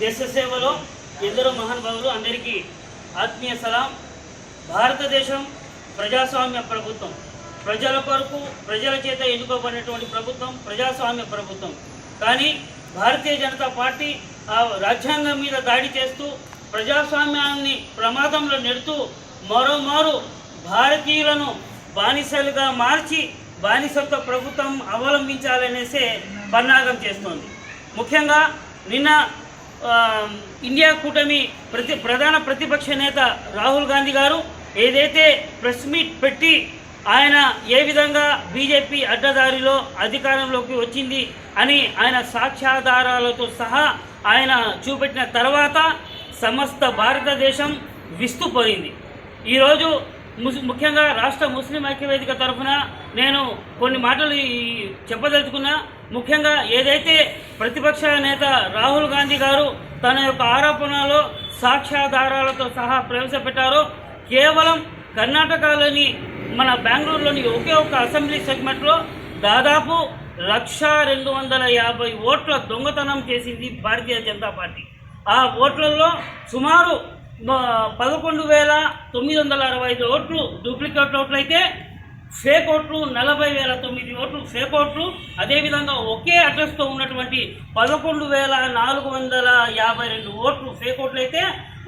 దేశ సేవలో ఎందరో మహానుభావులు అందరికీ ఆత్మీయ సలాం. భారతదేశం ప్రజాస్వామ్య ప్రభుత్వం. ప్రజల కొరకు ప్రజల చేత ఎన్నుకోబడినటువంటి ప్రభుత్వం ప్రజాస్వామ్య ప్రభుత్వం. కానీ భారతీయ జనతా పార్టీ ఆ రాజ్యాంగం మీద దాడి చేస్తూ ప్రజాస్వామ్యాన్ని ప్రమాదంలో నెడుతూ మరోమారు భారతీయులను బానిసలుగా మార్చి బానిసత్వ ప్రభుత్వం అవలంబించాలనేసే పన్నాగం చేస్తోంది. ముఖ్యంగా నిన్న ఇండియా కూటమి ప్రతి ప్రధాన ప్రతిపక్ష నేత రాహుల్ గాంధీ గారు ఏదైతే ప్రెస్ మీట్ పెట్టి ఆయన ఏ విధంగా బీజేపీ అడ్డదారిలో అధికారంలోకి వచ్చింది అని ఆయన సాక్ష్యాధారాలతో సహా ఆయన చూపెట్టిన తర్వాత సమస్త భారతదేశం విస్తుపోయింది. ఈరోజు ముస్ ముఖ్యంగా రాష్ట్ర ముస్లిం ఐక్యవేదిక తరఫున నేను కొన్ని మాటలు చెప్పదలుచుకున్నా. ముఖ్యంగా ఏదైతే ప్రతిపక్ష నేత రాహుల్ గాంధీ గారు తన యొక్క ఆరోపణలో సాక్ష్యాధారాలతో సహా ప్రవేశపెట్టారో కేవలం కర్ణాటకలోని మన బెంగళూరులోని ఒకే ఒక అసెంబ్లీ సెగ్మెంట్లో దాదాపు లక్ష రెండు వందల యాభై ఓట్ల దొంగతనం చేసింది భారతీయ జనతా పార్టీ. ఆ ఓట్లలో సుమారు పదకొండు వేల తొమ్మిది వందల అరవై ఐదు ఓట్లు డూప్లికేట్ ఓట్లు అయితే ఫేక్ ఓట్లు నలభై వేల తొమ్మిది ఓట్లు ఫేక్ ఓట్లు అదేవిధంగా ఒకే అడ్రస్తో ఉన్నటువంటి పదకొండు వేల నాలుగు వందల యాభై రెండు ఓట్లు ఫేక్ ఓట్లు అయితే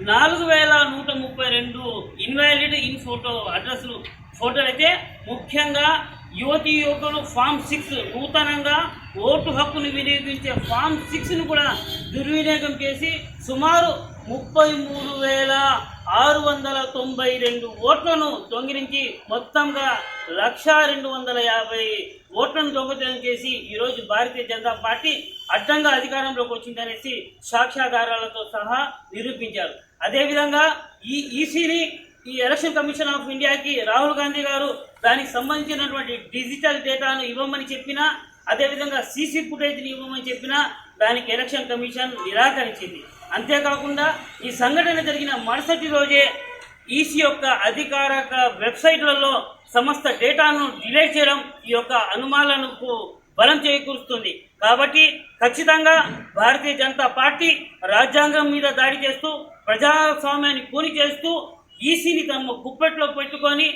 నాలుగు వేల నూట ముప్పై రెండు ఇన్వాలిడ్ ఇన్ ఫోటో అడ్రస్లు ఫోటోలు అయితే ముఖ్యంగా యువతి యువకులు ఫామ్ సిక్స్ నూతనంగా ఓటు హక్కును వినియోగించే ఫామ్ సిక్స్ను కూడా దుర్వినియోగం చేసి సుమారు ముప్పై మూడు వేల ఆరు వందల తొంభై రెండు ఓట్లను దొంగిలించి మొత్తంగా లక్ష రెండు వందల యాభై ఓట్లను దొంగతనం చేసి ఈరోజు భారతీయ జనతా పార్టీ అడ్డంగా అధికారంలోకి వచ్చిందనేసి సాక్ష్యాధారాలతో సహా నిరూపించారు. అదేవిధంగా ఈ ఈసీని ఈ ఎలక్షన్ కమిషన్ ఆఫ్ ఇండియాకి రాహుల్ గాంధీ గారు దానికి సంబంధించినటువంటి డిజిటల్ డేటాను ఇవ్వమని చెప్పినా అదేవిధంగా సీసీ ఫుటేజ్ని ఇవ్వమని చెప్పినా దానికి ఎలక్షన్ కమిషన్ నిరాకరించింది. అంతేకాకుండా ఈ సంఘటన జరిగిన మరుసటి రోజే ఈసీ యొక్క అధికారిక వెబ్సైట్లలో సమస్త డేటాను డిలీట్ చేయడం ఈ యొక్క అనుమానాలకు బలం చేకూరుస్తుంది. కాబట్టి ఖచ్చితంగా భారతీయ జనతా పార్టీ రాజ్యాంగం మీద దాడి చేస్తూ ప్రజాస్వామ్యాన్ని కూని చేస్తూ ఈసీని తమ గుప్పెట్లో పెట్టుకొని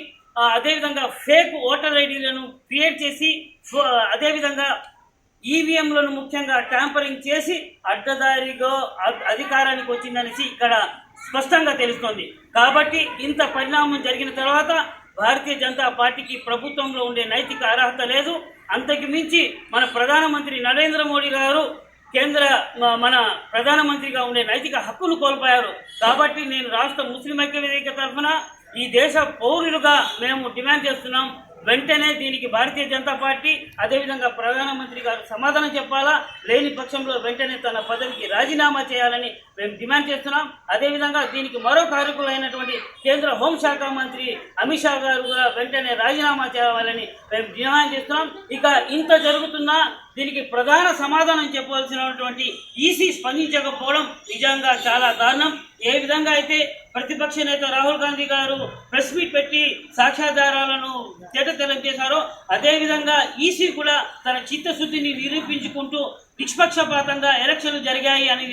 అదేవిధంగా ఫేక్ ఓటర్ ఐడీలను క్రియేట్ చేసి అదేవిధంగా ఈవీఎంలను ముఖ్యంగా ట్యాంపరింగ్ చేసి అడ్డదారిగా అధికారానికి వచ్చిందనేసి ఇక్కడ స్పష్టంగా తెలుస్తోంది. కాబట్టి ఇంత పరిణామం జరిగిన తర్వాత భారతీయ జనతా పార్టీకి ప్రభుత్వంలో ఉండే నైతిక అర్హత లేదు. అంతకు మించి మన ప్రధానమంత్రి నరేంద్ర మోడీ గారు కేంద్ర మన ప్రధానమంత్రిగా ఉండే నైతిక హక్కును కోల్పోయారు. కాబట్టి నేను రాష్ట్ర ముస్లిం ఐక్యవేదిక తరఫున ఈ దేశ పౌరులుగా మేము డిమాండ్ చేస్తున్నాం. వెంటనే దీనికి భారతీయ జనతా పార్టీ అదేవిధంగా ప్రధానమంత్రి గారు సమాధానం చెప్పాలా? లేని పక్షంలో వెంటనే తన పదవికి రాజీనామా చేయాలని మేము డిమాండ్ చేస్తున్నాం. అదేవిధంగా దీనికి మరో కారకులైనటువంటి కేంద్ర హోంశాఖ మంత్రి అమిత్ షా గారు కూడా వెంటనే రాజీనామా చేయాలని మేము డిమాండ్ చేస్తున్నాం. ఇక ఇంత జరుగుతున్నా దీనికి ప్రధాన సమాధానం చెప్పవలసినటువంటి ఈసీ స్పందించకపోవడం నిజంగా చాలా దారుణం. ఏ విధంగా అయితే ప్రతిపక్ష నేత రాహుల్ గాంధీ గారు ప్రెస్ మీట్ పెట్టి సాక్ష్యాధారాలను తేటతెల్లం చేశారో అదేవిధంగా ఈసీ కూడా తన చిత్తశుద్ధిని నిరూపించుకుంటూ నిష్పక్షపాతంగా ఎలక్షన్లు జరిగాయి అని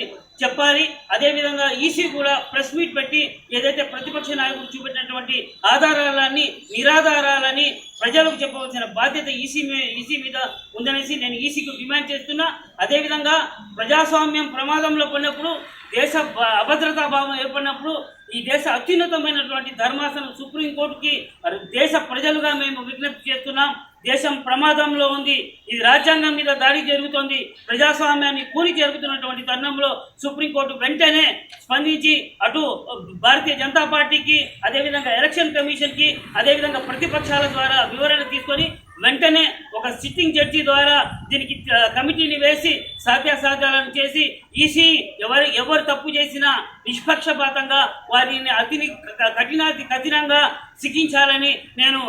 చెప్పాలి. అదేవిధంగా ఈసీ కూడా ప్రెస్ మీట్ పెట్టి ఏదైతే ప్రతిపక్ష నాయకుడు చూపెట్టినటువంటి ఆధారాలని నిరాధారాలని ప్రజలకు చెప్పవలసిన బాధ్యత ఈసీ మీ- ఈసీ మీద ఉందనేసి నేను ఈసీకి డిమాండ్ చేస్తున్నా. అదేవిధంగా ప్రజాస్వామ్యం ప్రమాదంలో పడినప్పుడు దేశ అభద్రతా భావం ఏర్పడినప్పుడు ఈ దేశ అత్యున్నతమైనటువంటి ధర్మాసనం సుప్రీంకోర్టుకి మరి దేశ ప్రజలుగా మేము విజ్ఞప్తి చేస్తున్నాం. దేశం ప్రమాదంలో ఉంది. ఇది రాజ్యాంగం మీద దాడి జరుగుతోంది. ప్రజాస్వామ్యాన్ని కూలి జరుగుతున్నటువంటి తరుణంలో సుప్రీంకోర్టు వెంటనే స్పందించి అటు భారతీయ జనతా పార్టీకి అదేవిధంగా ఎలక్షన్ కమిషన్కి అదేవిధంగా ప్రతిపక్షాల ద్వారా వివరణ తీసుకొని వెంటనే ఒక సిట్టింగ్ జడ్జి ద్వారా దీనికి కమిటీని వేసి సాధ్యాసాధ్యాలను చేసి ఈసీ ఎవరు ఎవరు తప్పు చేసినా నిష్పక్షపాతంగా వారిని అతిని కఠినాతి కఠినంగా శిక్షించాలని నేను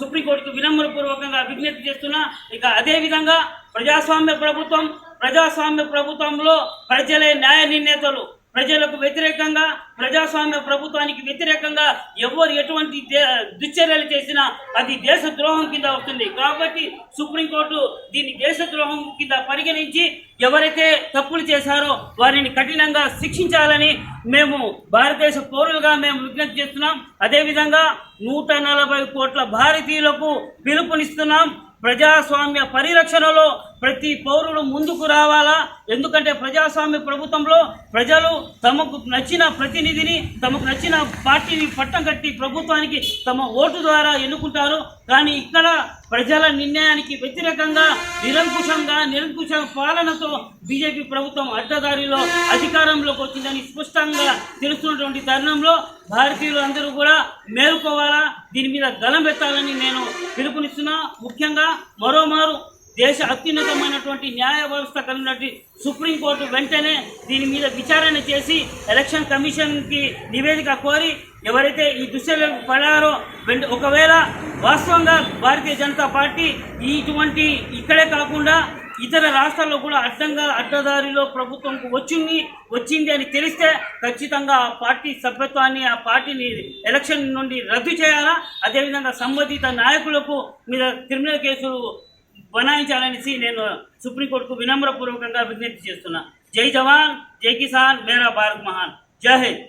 సుప్రీంకోర్టుకు వినమ్రపూర్వకంగా విజ్ఞప్తి చేస్తున్నా. ఇక అదేవిధంగా ప్రజాస్వామ్య ప్రభుత్వం ప్రజాస్వామ్య ప్రభుత్వంలో ప్రజలే న్యాయ నిర్ణేతలు. ప్రజలకు వ్యతిరేకంగా ప్రజాస్వామ్య ప్రభుత్వానికి వ్యతిరేకంగా ఎవరు ఎటువంటి దే- దుశ్చర్యలు చేసినా అది దేశ ద్రోహం కింద వస్తుంది. కాబట్టి సుప్రీంకోర్టు దీన్ని దేశ ద్రోహం కింద పరిగణించి ఎవరైతే తప్పులు చేశారో వారిని కఠినంగా శిక్షించాలని మేము భారతదేశ పౌరులుగా మేము విజ్ఞప్తి చేస్తున్నాం. అదేవిధంగా నూట నలభై కోట్ల భారతీయులకు పిలుపునిస్తున్నాం. ప్రజాస్వామ్య పరిరక్షణలో ప్రతి పౌరుడు ముందుకు రావాలా? ఎందుకంటే ప్రజాస్వామ్య ప్రభుత్వంలో ప్రజలు తమకు నచ్చిన ప్రతినిధిని తమకు నచ్చిన పార్టీని పట్టం కట్టి ప్రభుత్వానికి తమ ఓటు ద్వారా ఎన్నుకుంటారు. కానీ ఇక్కడ ప్రజల నిర్ణయానికి వ్యతిరేకంగా నిరంకుశంగా నిరంకుశ పాలనతో బీజేపీ ప్రభుత్వం అడ్డదారిలో అధికారంలోకి వచ్చిందని స్పష్టంగా తెలుస్తున్నటువంటి తరుణంలో భారతీయులు అందరూ కూడా మేలుకోవాలా? దీని మీద గలం పెట్టాలని నేను పిలుపునిస్తున్నా. ముఖ్యంగా మరోమారు దేశ అత్యున్నతమైనటువంటి న్యాయ వ్యవస్థ కలిగినటువంటి సుప్రీంకోర్టు వెంటనే దీని మీద విచారణ చేసి ఎలక్షన్ కమిషన్కి నివేదిక కోరి ఎవరైతే ఈ దుశ్చర్యలకు పడారో వెంట ఒకవేళ వాస్తవంగా భారతీయ జనతా పార్టీ ఇటువంటి ఇక్కడే కాకుండా ఇతర రాష్ట్రాల్లో కూడా అడ్డంగా అడ్డదారిలో ప్రభుత్వంకు వచ్చింది వచ్చింది అని తెలిస్తే ఖచ్చితంగా ఆ పార్టీ సభ్యత్వాన్ని ఆ పార్టీని ఎలక్షన్ నుండి రద్దు చేయాలా? అదేవిధంగా సంబంధిత నాయకులకు మీద క్రిమినల్ కేసులు బనాయించాలనేసి నేను సుప్రీంకోర్టుకు వినమ్రపూర్వకంగా విజ్ఞప్తి చేస్తున్నా. జై జవాన్ జై కిసాన్ మేరా భారత్ మహాన్. జై హింద్.